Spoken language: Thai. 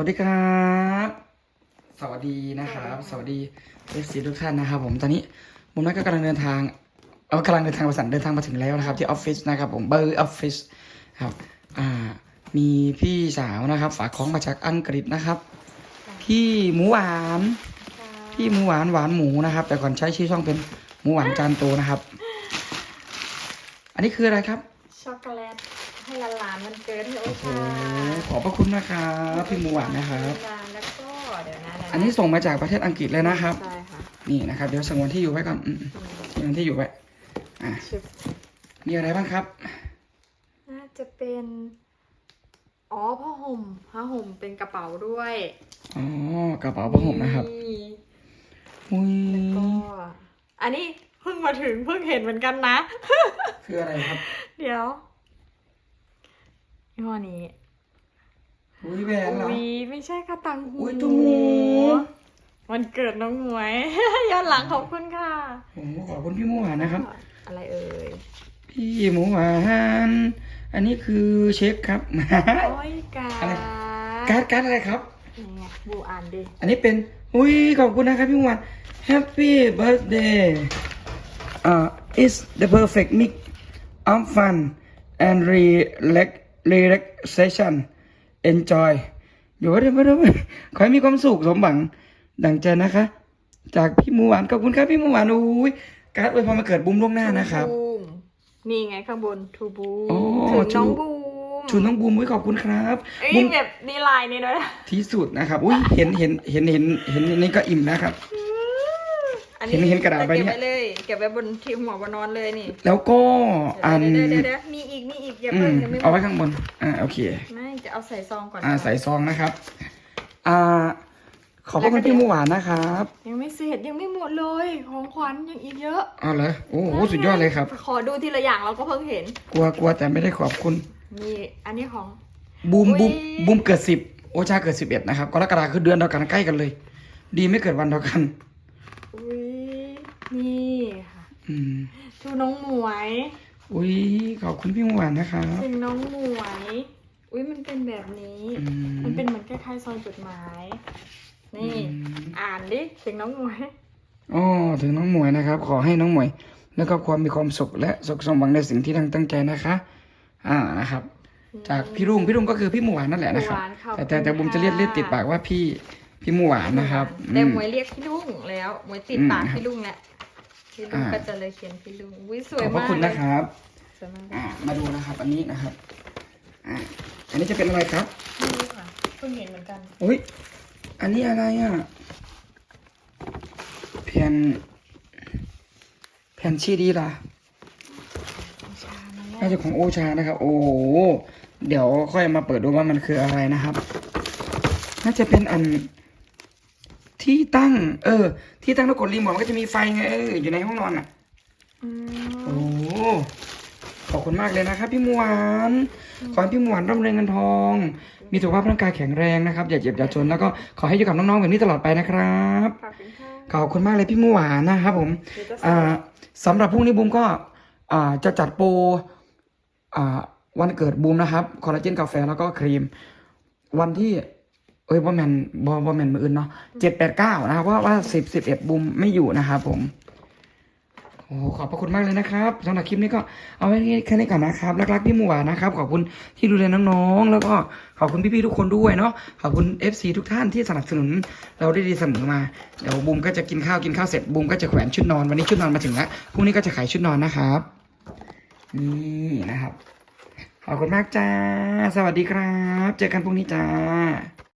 วัสดีครับ สวัสดีนะครับ สวัสดีเอฟซีทุกท่านนะครับ ผมตอนนี้ผมนัทก็กำลังเดินทางเออกำลังเดินทางประสันเดินทางมาถึงแล้วนะครับ ที่ออฟฟิศนะครับ ผมเบอร์ออฟฟิศครับ อ่า มีพี่สาวนะครับ ฝากของมาจากอังกฤษนะครับ พี่หมูหวาน พี่หมูหวานหวานหมูนะครับ แต่ก่อนใช้ชื่อช่องเป็นหมูหวานจานโตนะครับ อันนี้คืออะไรครับช็อกโกแลต ให้หลานๆมันเกิดให้โอโอ้โหชาขอบพระคุณนะครับพี่หมูหวานนะครับหลานแล้วก็เดี๋ยวนะเดี๋ยวะอันนี้ส่งมาจากประเทศอังกฤษเลยนะครับ ใช่ค่ะนี่นะครับเดี๋ยวสงวนที่อยู่ไว้ก่อนอืมสงวนที่อยู่ไว้อะชึบมีอะไรบ้างครับ น่าจะเป็น อ๋อผ้าห่มผ้าห่มเป็นกระเป๋าด้วยอ๋อกระเป๋าผ้าห่มนะครับนี่อุ้ยก็ อันนี้เพิ่งมาถึงเพิ่งเห็นเหมือนกันนะ คืออะไรครับ เดี๋ยว ยี่ห้อนี้ อุ้ยแหวนเหรออุ้ยไม่ใช่ค่ะตังหูอุ๊ยตุ้มหู วันเกิดน้องหมวย ย้อนหลังขอบคุณค่ะ โอ้โหขอบคุณพี่หมูหวานนะครับ อะไรเอ่ยพี่หมูหวานอันนี้คือเช็คครับ โอ้ยกาอะไร การ์ดการ์ดอะไรครับนี่ไงบูอ่านดิอันนี้เป็น อุ้ยขอบคุณนะครับพี่หมูหวาน Happy birthday uh is the perfect mix of fun and relax relaxation enjoy อยู่ว่าเดี๋ยวไม่ได้ขอให้มีความสุขสมหวัง ดังใจนะคะ จากพี่หมูหวานขอบคุณครับพี่หมูหวานอุ้ยการ์ดอวยพรมาเกิดบุ้มล่วงหน้านะครับ บูมนี่ไงข้างบนทูบูโอ้ถึงน้องชู บูมชุนน้องบูมอุ้ยขอบคุณครับเอ้ยบูมแบบนี่ลายนี่ด้วยที่สุดนะครับอุ้ยเห็นเห็นเห็นเห็นเห็นนี่ก็อิ่มนะครับอัน เห็นเห็นกระดาษใบเนี้ยเก็บไว้เลยเก็บไว้บนที่หัวบนนอนเลยนี่แล้วก็อันเดี๋ยวเดี๋ยวเดี๋ยวมีอีกมีอีกอย่าอืเพิ่มงยังไม่หมเอาไว้ดข้างบนอ่าโอเค ไม่จะเอาใส่ซองก่อน อ่าใส่ซองนะครับ อ่า ขอบพระคุณพี่หมูหวานนะครับยังไม่เสร็จยังไม่หมดเลยของขวัญยังอีกเยอะอ๋อเหรอโอ้โหสุดยอดเลยครับ ขอดูทีละอย่างเราก็เพิ่งเห็น กลัวกลัวแต่ไม่ได้ขอบคุณนี่อันนี้ของ บูมอุ๊ย บูมบูมเกิดสิบโอชาเกิดสิบเอ็ดนะครับกรกฎาคือเดือนเดียวกันใกล้กันเลย ดีไม่เกิดวันเดียวกันอุ้ยนี่ค่ะอืม ชูน้องหมวย อุ้ยขอบคุณพี่หมูหวานนะครับถึงน้องหมวย อุ้ยมันเป็นแบบนี้อืมมันเป็นเหมือนคล้ายๆซองจดหมาย นี่ อ่านดิถึงน้องหมวยอ๋อถึงน้องหมวยนะครับ ขอให้น้องหมวย แล้วก็ความมีความสุขและสุขสมหวังในสิ่งที่ตั้งตั้งใจนะคะ อ่านะครับจากพี่รุ่งพี่รุ่งก็คือพี่หมูหวานนั่นแหละนะครับหวานค่ะแต่แต่แต่บุมจะเรียกเรียกติดปากว่าพี่พี่หมูหวานนะครับแต่อืมหมวยเรียกพี่ลุงแล้วหมวยติดอืมปากพี่ลุงแหละ พี่ลุงอ่าก็จะเลยเขียนพี่ลุงอุ้ยสวขยอบพระมากคุณเลยนะครับ สวยมากอ่า มาดูนะครับ อันนี้นะครับ อ่า อันนี้จะเป็นอะไรครับนี่ค่ะเพิ่งเห็นเหมือนกัน อุ้ย อันนี้อะไรอะแผ่นแผ่นชีดีล่ะ ชามาแล้วน่าจะของโอชานะครับ โอ้โห เดี๋ยวค่อยมาเปิดดูว่ามันคืออะไรนะครับ น่าจะเป็นอัน ที่ตั้ง เออ ที่ตั้งแล้วกดรีโมทมันก็จะมีไฟไงเอออยู่ในห้องนอนอะอืมโอ้ขอบคุณมากเลยนะครับ พี่หมวานขอให้พี่หมวานร่ำรวยเงินทอง มีสุขภาพร่างกายแข็งแรงนะครับอย่าเจ็บอย่าจนแล้วก็ขอให้อยู่กับน้องๆแบบนี้ตลอดไปนะครับขอบคุณค่ะขอบคุณมากเลยพี่หมวานนะครับผมเดี๋ยวจะใส่อ่าสำหรับพรุ่งนี้บูมก็อ่าจะจัดโปรอ่าวันเกิดบูมนะครับคอลลาเจนกาแฟแล้วก็ครีม วันที่ เอ้ยบอแมนบอบอแมนมืออื่นเนาะเจ็ดแปดเก้านะครับเพราว่าสิบสิบเอ็ดบูมไม่อยู่นะครับผมโอ้ขอบพระคุณมากเลยนะครับสำหรับคลิปนี้ก็เอาไว้แค่นี้ก่อนนะครับรักๆพี่หมวานนะครับ ขอบคุณที่ดูแลน้องๆ แล้วก็ขอบคุณพี่ๆทุกคนด้วยเนาะขอบคุณ FC ทุกท่านที่สนับสนุน เราได้ดีเสมอมาเดี๋ยวบูมก็จะกินข้าวกินข้าวเสร็จบูมก็จะแขวนชุดนอนวันนี้ชุดนอนมาถึงแล้วพรุ่งนี้ก็จะขายชุดนอนนะครับนี่นะครับ ขอบคุณมากจ้า สวัสดีครับ เจอกันพรุ่งนี้จ้า